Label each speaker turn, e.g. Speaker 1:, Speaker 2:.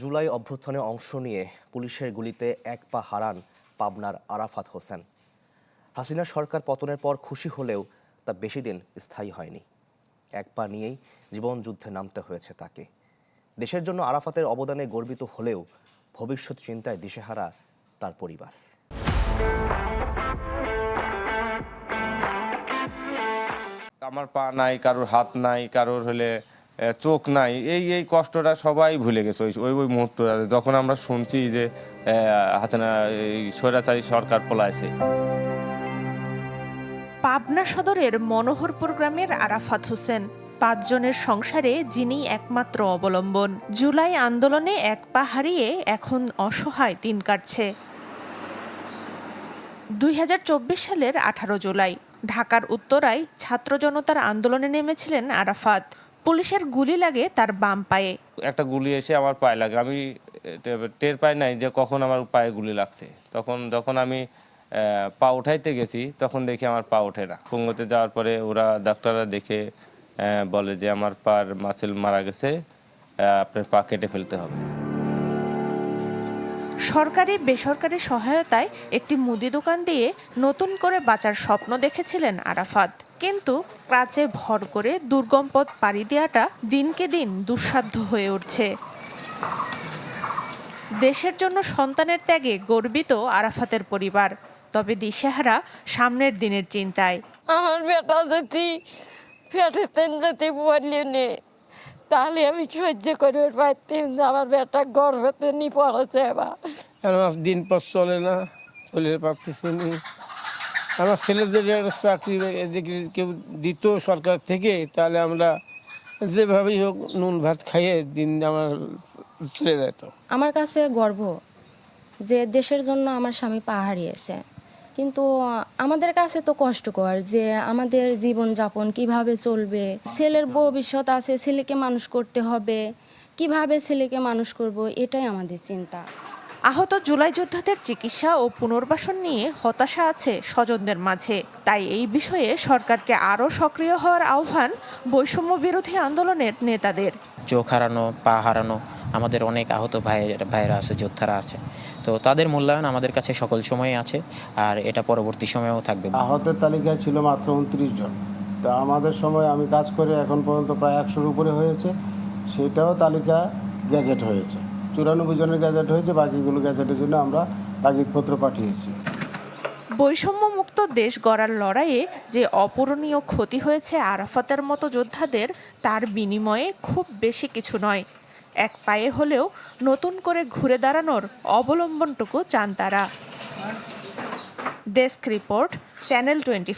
Speaker 1: জুলাই অভ্যুত্থানে অংশ নিয়ে পুলিশের গুলিতে এক পা হারান পাবনার আরাফাত হোসেন। হাসিনা সরকার পতনের পর খুশি হলেও তা বেশি দিন স্থায়ী হয়নি। এক পা নিয়েই জীবন যুদ্ধে নামতে হয়েছে তাকে। দেশের জন্য আরাফাতের অবদানে গর্বিত হলেও ভবিষ্যৎ চিন্তায় দিশেহারা তার পরিবার।
Speaker 2: আমার পা নাই, কারোর হাত নাই, কারোর হলে চোখ নাই। এই এই কষ্টটা সবাই ভুলে গেছে। ওই ওই ওই মুহূর্তটা, যখন আমরা শুনছি যে হাসিনা স্বৈরাচারী সরকার পলাইছে।
Speaker 3: পাবনা সদরের মনোহরপুর গ্রামের আরাফাত হোসেন, পাঁচজনের সংসারে যিনি একমাত্র অবলম্বন। জুলাই আন্দোলনে এক পা হারিয়ে এখন অসহায় দিন কাটছে। দুই হাজার চব্বিশ সালের আঠারো জুলাই, ঢাকার উত্তরায় ছাত্র জনতার আন্দোলনে নেমেছিলেন আরাফাত। পুলিশের গুলি লাগে তার বাম পায়ে।
Speaker 2: একটা গুলি এসে আমার পায়ে লাগে। আমি টের পাই নাই যে কখন আমার পায়ে গুলি লাগছে। তখন যখন আমি পা উঠাইতে গেছি তখন দেখি আমার পা ওঠে না। পঙ্গুতে যাওয়ার পরে ওরা ডাক্তাররা দেখে বলে যে আমার পার মাসেল মারা গেছে আপনার পা কেটে ফেলতে হবে।
Speaker 3: সরকারি বেসরকারি সহায়তায় একটি মুদি দোকান দিয়ে নতুন করে বাঁচার স্বপ্ন দেখেছিলেন আরাফাত। কিন্তু ক্রাচে ভর করে দুর্গম পথ পাড়ি দেওয়াটা দিনকে দিন দুঃসাধ্য হয়ে উঠছে। দেশের জন্য সন্তানের ত্যাগে গর্বিত আরাফাতের পরিবার তবে দিশেহারা সামনের দিনের চিন্তায়।
Speaker 4: আমার বেটা যদি ফেটেতেন যদি বললে নে তাহলে আমি সহ্য করে পারতাম যে আমার বেটা গর্ভতে নি পড়েছে এবার
Speaker 5: দিন পর চলে না চলে পারতেছি নি। আমার ছেলেদের চাকরি কেউ দিত সরকার থেকে, তাহলে আমরা যেভাবেই হোক নুন, ভাত খাইয়ে দিন আমার চলে যেত
Speaker 6: আমার কাছে গর্ব যে দেশের জন্য আমার স্বামী পা হারিয়েছে। কিন্তু আমাদের কাছে তো কষ্টকর যে আমাদের জীবনযাপন কীভাবে চলবে, ছেলের ভবিষ্যৎ আছে, ছেলেকে মানুষ করতে হবে, কীভাবে ছেলেকে মানুষ করব, এটাই আমাদের চিন্তা।
Speaker 3: আহত জুলাই যোদ্ধাদের চিকিৎসা ও পুনর্বাসন নিয়ে হতাশা আছে স্বজনদের মাঝে। তাই এই বিষয়ে সরকারকে আরও সক্রিয় হওয়ার আহ্বান বৈষম্য বিরোধী আন্দোলনের নেতাদের।
Speaker 7: চোখ হারানো পা হারানো আমাদের অনেক আহত ভাইয়ের ভাইয়েরা আছে যোদ্ধারা আছে। তো তাদের মূল্যায়ন আমাদের কাছে সকল সময়ে আছে আর এটা পরবর্তী সময়েও থাকবে।
Speaker 8: আহতের তালিকায় ছিল মাত্র উনত্রিশ জন। তা আমাদের সময় আমি কাজ করে এখন পর্যন্ত প্রায় একশোর উপরে হয়েছে। সেটাও তালিকা গ্যাজেট হয়েছে। চুরানব্বই জনের গ্যাজেট হয়েছে, বাকিগুলো গ্যাজেটের জন্য আমরা তাগিদপত্র পাঠিয়েছি।
Speaker 3: বৈষম্যমুক্ত দেশ গড়ার লড়াইয়ে যে অপূরণীয় ক্ষতি হয়েছে আরাফাতের মতো যোদ্ধাদের, তার বিনিময়ে খুব বেশি কিছু নয়। এক পায়ে হলেও নতুন করে ঘুরে দাঁড়ানোর অবলম্বনটুকু চান তারা। Desk report, channel twenty